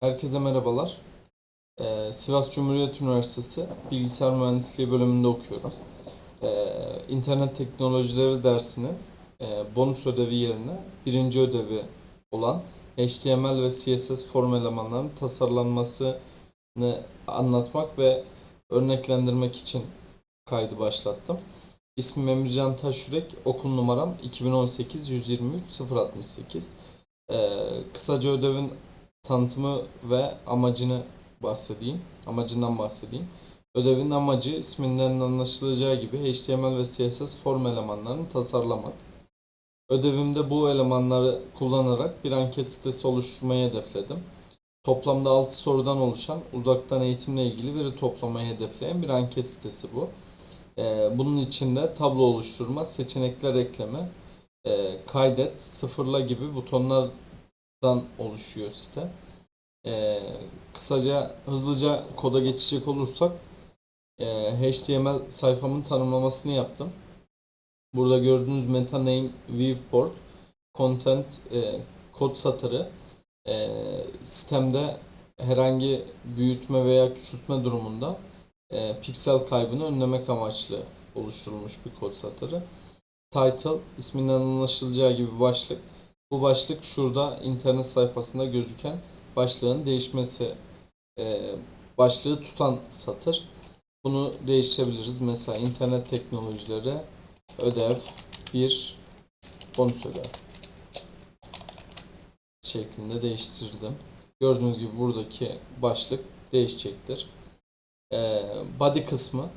Herkese merhabalar. Ee, Sivas Cumhuriyet Üniversitesi Bilgisayar Mühendisliği bölümünde okuyorum. Ee, İnternet Teknolojileri dersinin e, bonus ödevi yerine birinci ödevi olan HTML ve CSS form elemanlarının tasarlanmasını anlatmak ve örneklendirmek için kaydı başlattım. İsmim Emircan Taşürek, okul numaram 2018 123 068. Ee, kısaca ödevin tanıtımı ve amacını bahsedeyim. Amacından bahsedeyim. Ödevin amacı isminden anlaşılacağı gibi HTML ve CSS form elemanlarını tasarlamak. Ödevimde bu elemanları kullanarak bir anket sitesi oluşturmayı hedefledim. Toplamda 6 sorudan oluşan uzaktan eğitimle ilgili veri toplamayı hedefleyen bir anket sitesi bu. Ee, bunun içinde tablo oluşturma, seçenekler ekleme, e, kaydet, sıfırla gibi butonlardan oluşuyor site. Ee, kısaca hızlıca koda geçecek olursak e, HTML sayfamın tanımlamasını yaptım. Burada gördüğünüz meta name viewport content e, kod satırı e, sistemde herhangi büyütme veya küçültme durumunda e, piksel kaybını önlemek amaçlı oluşturulmuş bir kod satırı. Title isminden anlaşılacağı gibi başlık. Bu başlık şurada internet sayfasında gözüken başlığın değişmesi e, başlığı tutan satır. Bunu değiştirebiliriz. Mesela internet teknolojileri ödev 1 bonus ödev şeklinde değiştirdim. Gördüğünüz gibi buradaki başlık değişecektir. E, body kısmı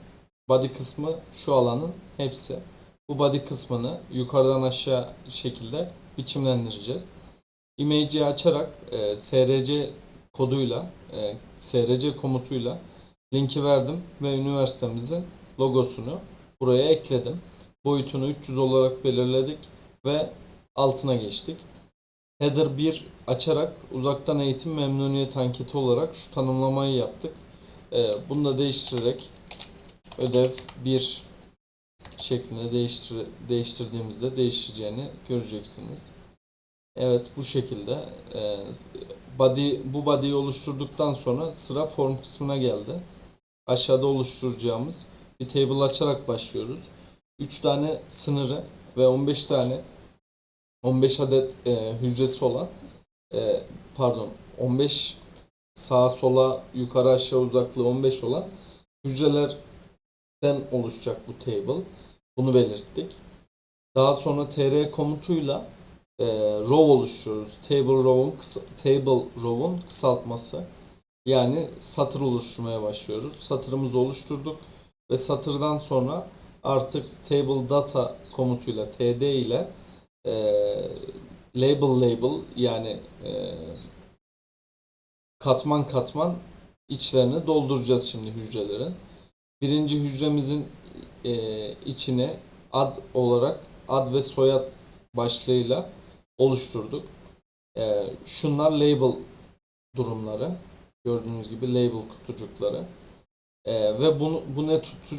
body kısmı şu alanın hepsi. Bu body kısmını yukarıdan aşağı şekilde biçimlendireceğiz. Image'i açarak e, src koduyla, e, src komutuyla linki verdim ve üniversitemizin logosunu buraya ekledim. Boyutunu 300 olarak belirledik ve altına geçtik. Header 1 açarak uzaktan eğitim memnuniyet anketi olarak şu tanımlamayı yaptık. E, bunu da değiştirerek ödev 1 şeklinde değiştir değiştirdiğimizde değişeceğini göreceksiniz. Evet bu şekilde e, body bu body'yi oluşturduktan sonra sıra form kısmına geldi. Aşağıda oluşturacağımız bir table açarak başlıyoruz. 3 tane sınırı ve 15 tane 15 adet e, hücresi olan e, pardon 15 sağa sola yukarı aşağı uzaklığı 15 olan hücrelerden oluşacak bu table. Bunu belirttik. Daha sonra tr komutuyla e, row oluşturuyoruz. Table row'un table row'un kısaltması. Yani satır oluşturmaya başlıyoruz. Satırımızı oluşturduk ve satırdan sonra artık table data komutuyla td ile e, label label yani e, katman katman içlerini dolduracağız şimdi hücrelerin. Birinci hücremizin e, içine ad olarak ad ve soyad başlığıyla oluşturduk. E, şunlar label durumları. Gördüğünüz gibi label kutucukları. E, ve bunu bu ne tutu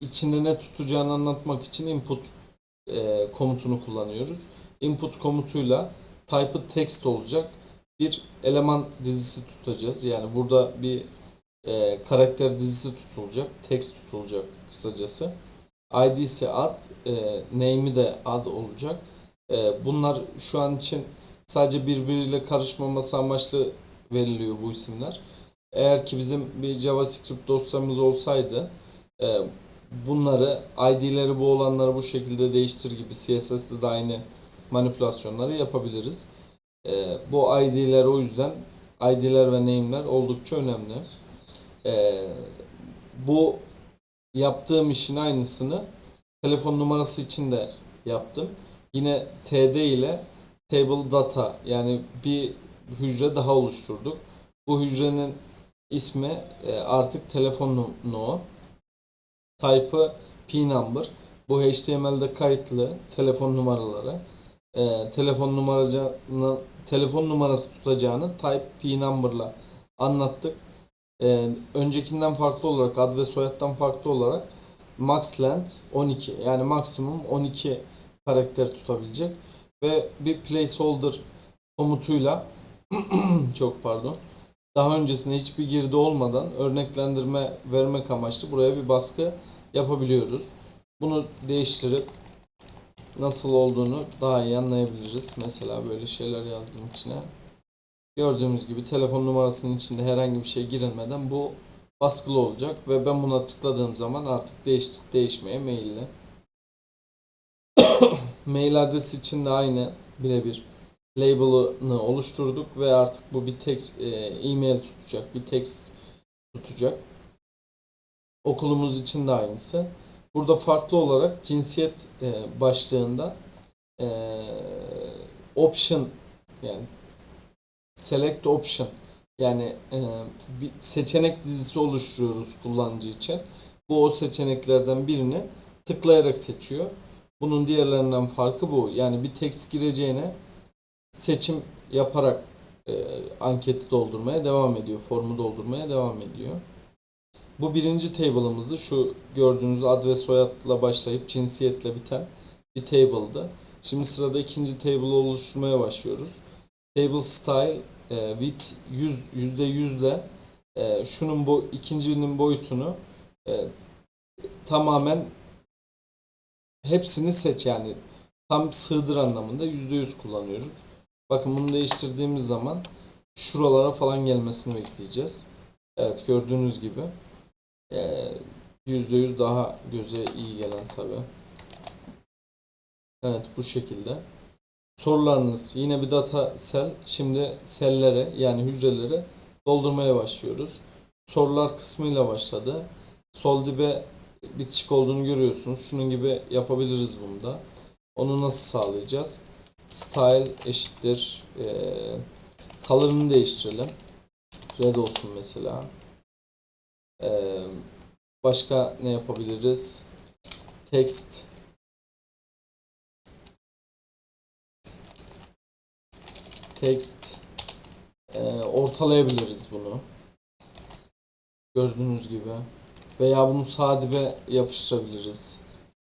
içinde ne tutacağını anlatmak için input e, komutunu kullanıyoruz. Input komutuyla type'ı text olacak bir eleman dizisi tutacağız. Yani burada bir e, karakter dizisi tutulacak, text tutulacak kısacası. ID ise ad, e, name'i de ad olacak. E, bunlar şu an için sadece birbiriyle karışmaması amaçlı veriliyor bu isimler. Eğer ki bizim bir JavaScript dosyamız olsaydı e, bunları ID'leri bu olanları bu şekilde değiştir gibi CSS'de de aynı manipülasyonları yapabiliriz. E, bu ID'ler o yüzden ID'ler ve name'ler oldukça önemli. E, bu yaptığım işin aynısını telefon numarası için de yaptım. Yine TD ile table data yani bir hücre daha oluşturduk. Bu hücrenin ismi e, artık telefon no. Type'ı P number. Bu HTML'de kayıtlı telefon numaraları. E, telefon numaracını telefon numarası tutacağını type P number'la anlattık. E, öncekinden farklı olarak ad ve soyaddan farklı olarak max length 12 yani maksimum 12 karakter tutabilecek ve bir placeholder komutuyla çok pardon daha öncesinde hiçbir girdi olmadan örneklendirme vermek amaçlı buraya bir baskı yapabiliyoruz. Bunu değiştirip nasıl olduğunu daha iyi anlayabiliriz. Mesela böyle şeyler yazdım içine. Gördüğümüz gibi telefon numarasının içinde herhangi bir şey girilmeden bu baskılı olacak ve ben buna tıkladığım zaman artık değiş değişmeye meyilli. Mail adresi için de aynı birebir label'ını oluşturduk ve artık bu bir text e, e-mail tutacak, bir text tutacak. Okulumuz için de aynısı. Burada farklı olarak cinsiyet e, başlığında e, option yani select option yani e, bir seçenek dizisi oluşturuyoruz kullanıcı için. Bu o seçeneklerden birini tıklayarak seçiyor. Bunun diğerlerinden farkı bu. Yani bir text gireceğine seçim yaparak e, anketi doldurmaya devam ediyor. Formu doldurmaya devam ediyor. Bu birinci table'ımızdı. Şu gördüğünüz ad ve soyadla başlayıp cinsiyetle biten bir table'dı. Şimdi sırada ikinci table'ı oluşturmaya başlıyoruz. Table style e, with 100 yüzde yüzle e, şunun bu ikincinin boyutunu e, tamamen hepsini seç yani tam sığdır anlamında yüzde yüz kullanıyoruz. Bakın bunu değiştirdiğimiz zaman şuralara falan gelmesini bekleyeceğiz. Evet gördüğünüz gibi yüzde yüz daha göze iyi gelen tabi. Evet bu şekilde. Sorularınız yine bir data sel. Şimdi sellere yani hücrelere doldurmaya başlıyoruz. Sorular kısmıyla başladı. Sol dibe bitişik olduğunu görüyorsunuz. Şunun gibi yapabiliriz bunu da. Onu nasıl sağlayacağız? Style eşittir. E, color'ını değiştirelim. Red olsun mesela. Ee, başka ne yapabiliriz? Text text e, ortalayabiliriz bunu. Gördüğünüz gibi. Veya bunu sağ dibe yapıştırabiliriz.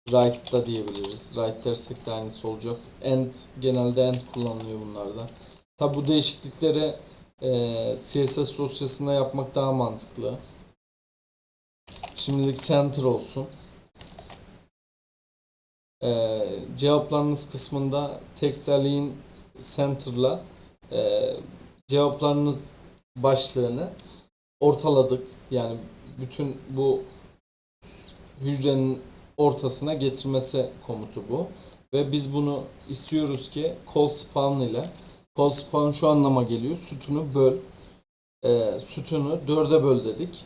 Right da diyebiliriz. Right dersek de aynısı olacak. End genelde end kullanılıyor bunlarda. Tabi bu değişiklikleri e, CSS dosyasında yapmak daha mantıklı. Şimdilik center olsun. Ee, cevaplarınız kısmında text'lerliğin center'la e, cevaplarınız başlığını ortaladık. Yani bütün bu hücrenin ortasına getirmesi komutu bu. Ve biz bunu istiyoruz ki call spawn ile call spawn şu anlama geliyor. Sütunu böl. E, sütunu dörde böl dedik.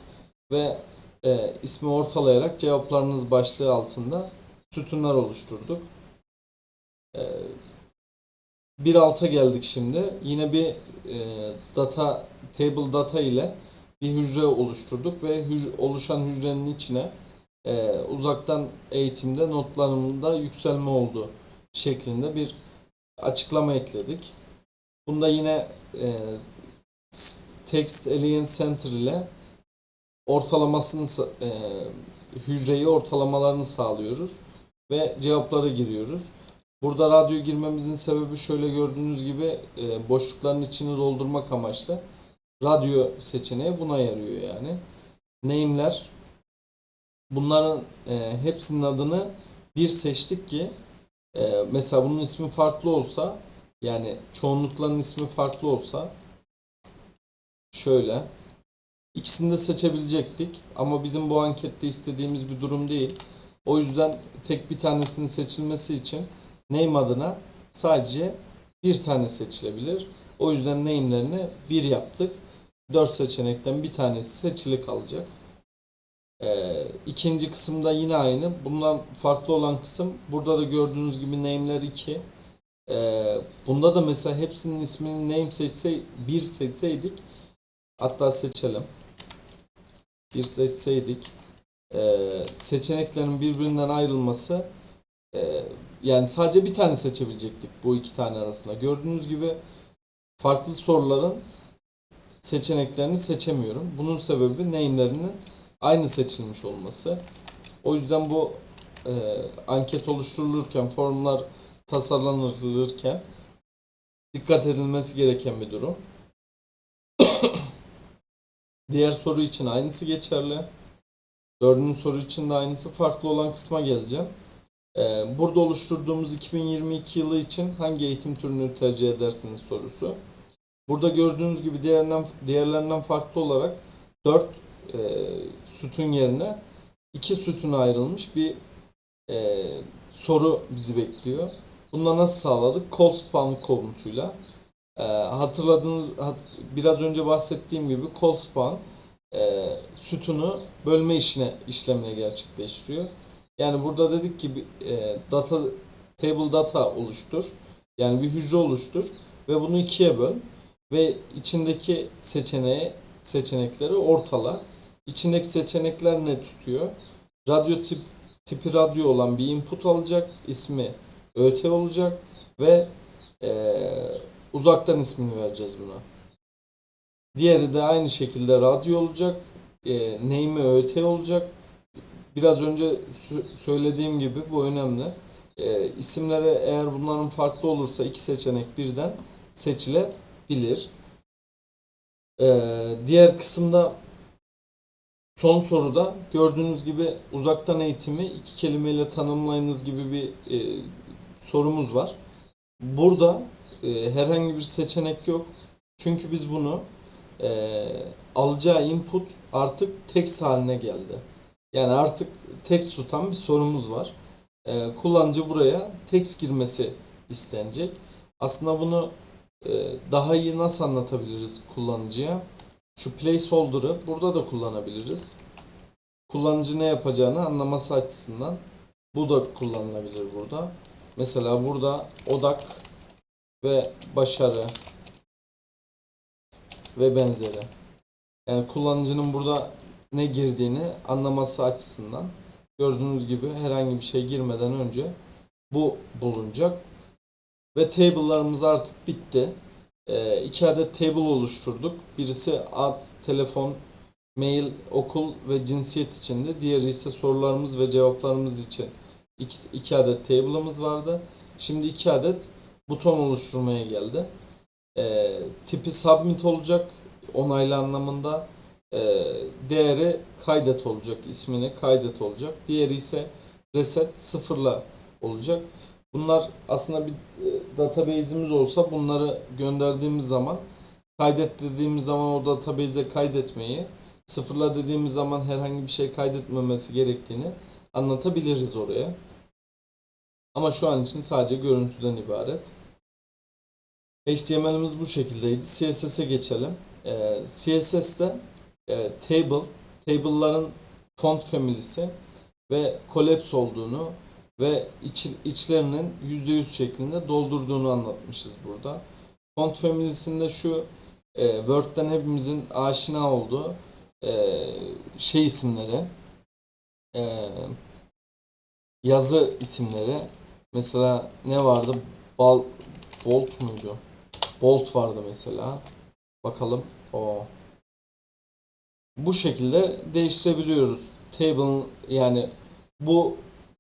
Ve e, ismi ortalayarak cevaplarınız başlığı altında sütunlar oluşturduk. E, bir alta geldik şimdi. Yine bir e, data table data ile bir hücre oluşturduk ve hüc- oluşan hücrenin içine e, uzaktan eğitimde notlarımda yükselme oldu şeklinde bir açıklama ekledik. Bunda yine e, text alien center ile ortalamasını e, hücreyi ortalamalarını sağlıyoruz ve cevapları giriyoruz. Burada radyo girmemizin sebebi şöyle gördüğünüz gibi e, boşlukların içini doldurmak amaçlı. Radyo seçeneği buna yarıyor yani. Name'ler bunların e, hepsinin adını bir seçtik ki e, mesela bunun ismi farklı olsa yani çoğunlukların ismi farklı olsa şöyle İkisini de seçebilecektik ama bizim bu ankette istediğimiz bir durum değil. O yüzden tek bir tanesinin seçilmesi için name adına sadece bir tane seçilebilir. O yüzden name'lerini bir yaptık. Dört seçenekten bir tanesi seçili kalacak. Ee, ikinci kısımda yine aynı. Bundan farklı olan kısım burada da gördüğünüz gibi name'ler 2. Ee, bunda da mesela hepsinin ismini name seçse bir seçseydik hatta seçelim bir seçseydik e, seçeneklerin birbirinden ayrılması yani sadece bir tane seçebilecektik bu iki tane arasında. Gördüğünüz gibi farklı soruların seçeneklerini seçemiyorum. Bunun sebebi name'lerinin aynı seçilmiş olması. O yüzden bu e, anket oluşturulurken, formlar tasarlanırken dikkat edilmesi gereken bir durum. Diğer soru için aynısı geçerli. Dördüncü soru için de aynısı. Farklı olan kısma geleceğim. Ee, burada oluşturduğumuz 2022 yılı için hangi eğitim türünü tercih edersiniz sorusu. Burada gördüğünüz gibi diğerlerinden, diğerlerinden farklı olarak 4 sütun yerine 2 sütuna ayrılmış bir e, soru bizi bekliyor. Bunu nasıl sağladık? Call spawn komutuyla. E, hatırladığınız, hat- biraz önce bahsettiğim gibi call spawn e, sütunu bölme işine işlemine gerçekleştiriyor. Yani burada dedik ki e, data table data oluştur. Yani bir hücre oluştur ve bunu ikiye böl ve içindeki seçeneği seçenekleri ortala. İçindeki seçenekler ne tutuyor? Radyo tip tipi radyo olan bir input alacak. ismi ÖT olacak ve eee, uzaktan ismini vereceğiz buna. Diğeri de aynı şekilde radyo olacak. E, name'i ÖT olacak. Biraz önce sö- söylediğim gibi bu önemli. E, isimlere eğer bunların farklı olursa iki seçenek birden seçilebilir. E, diğer kısımda son soruda gördüğünüz gibi uzaktan eğitimi iki kelimeyle tanımlayınız gibi bir e, sorumuz var. Burada e, herhangi bir seçenek yok. Çünkü biz bunu e, alacağı input artık text haline geldi. Yani artık text tutan bir sorumuz var. E, kullanıcı buraya text girmesi istenecek. Aslında bunu e, daha iyi nasıl anlatabiliriz kullanıcıya? Şu placeholder'ı burada da kullanabiliriz. Kullanıcı ne yapacağını anlaması açısından bu da kullanılabilir burada. Mesela burada odak ve başarı ve benzeri. Yani kullanıcının burada ne girdiğini anlaması açısından gördüğünüz gibi herhangi bir şey girmeden önce bu bulunacak. Ve table'larımız artık bitti. Ee, iki adet table oluşturduk. Birisi ad, telefon, mail, okul ve cinsiyet içinde. Diğeri ise sorularımız ve cevaplarımız için iki, iki adet table'ımız vardı. Şimdi iki adet buton oluşturmaya geldi. Ee, tipi submit olacak onaylı anlamında. Ee, değeri kaydet olacak. ismini kaydet olacak. Diğeri ise reset sıfırla olacak. Bunlar aslında bir e, database'imiz olsa bunları gönderdiğimiz zaman kaydet dediğimiz zaman o database'e kaydetmeyi sıfırla dediğimiz zaman herhangi bir şey kaydetmemesi gerektiğini anlatabiliriz oraya. Ama şu an için sadece görüntüden ibaret. HTML'imiz bu şekildeydi. CSS'e geçelim. Ee, CSS'de e, table, table'ların font family'si ve collapse olduğunu ve iç, içlerinin %100 şeklinde doldurduğunu anlatmışız burada. Font family'sinde şu e, Word'den hepimizin aşina olduğu e, şey isimleri, e, yazı isimleri. Mesela ne vardı? Bal, Bolt muydu? Bolt vardı mesela. Bakalım. O. Bu şekilde değiştirebiliyoruz. Table yani bu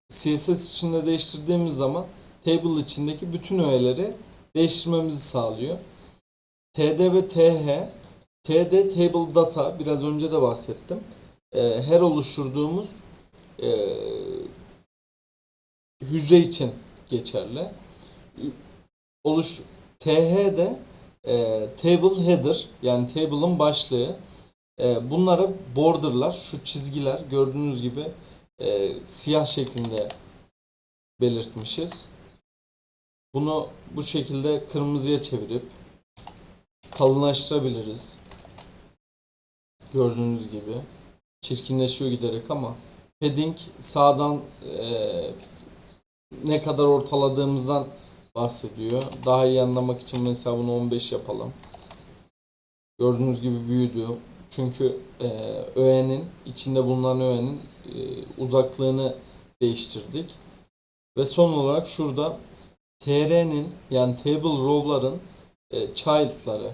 CSS içinde değiştirdiğimiz zaman table içindeki bütün öğeleri değiştirmemizi sağlıyor. TD ve TH TD table data biraz önce de bahsettim. Ee, her oluşturduğumuz e, hücre için geçerli. Oluş TH de e, table header yani table'ın başlığı. E, bunlara borderlar, şu çizgiler gördüğünüz gibi e, siyah şeklinde belirtmişiz. Bunu bu şekilde kırmızıya çevirip kalınlaştırabiliriz. Gördüğünüz gibi çirkinleşiyor giderek ama padding sağdan e, ne kadar ortaladığımızdan bahsediyor. Daha iyi anlamak için mesela bunu 15 yapalım. Gördüğünüz gibi büyüdü. Çünkü e, öğenin içinde bulunan öğenin e, uzaklığını değiştirdik. Ve son olarak şurada tr'nin yani table row'ların e, child'ları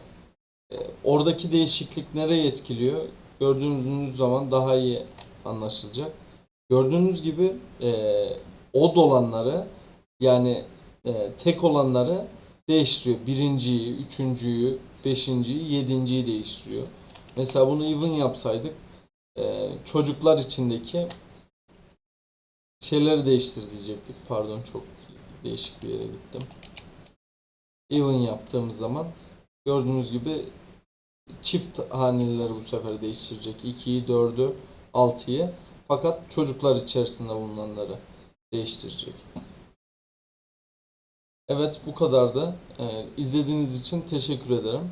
e, oradaki değişiklik nereye etkiliyor? Gördüğünüz zaman daha iyi anlaşılacak. Gördüğünüz gibi e, odd olanları yani e, tek olanları değiştiriyor. Birinciyi, üçüncüyü, beşinciyi, yedinciyi değiştiriyor. Mesela bunu even yapsaydık e, çocuklar içindeki şeyleri değiştir diyecektik. Pardon çok değişik bir yere gittim. Even yaptığımız zaman gördüğünüz gibi çift haneleri bu sefer değiştirecek. 2'yi, 4'ü, 6'yı fakat çocuklar içerisinde bulunanları değiştirecek. Evet bu kadardı. Ee, izlediğiniz için teşekkür ederim.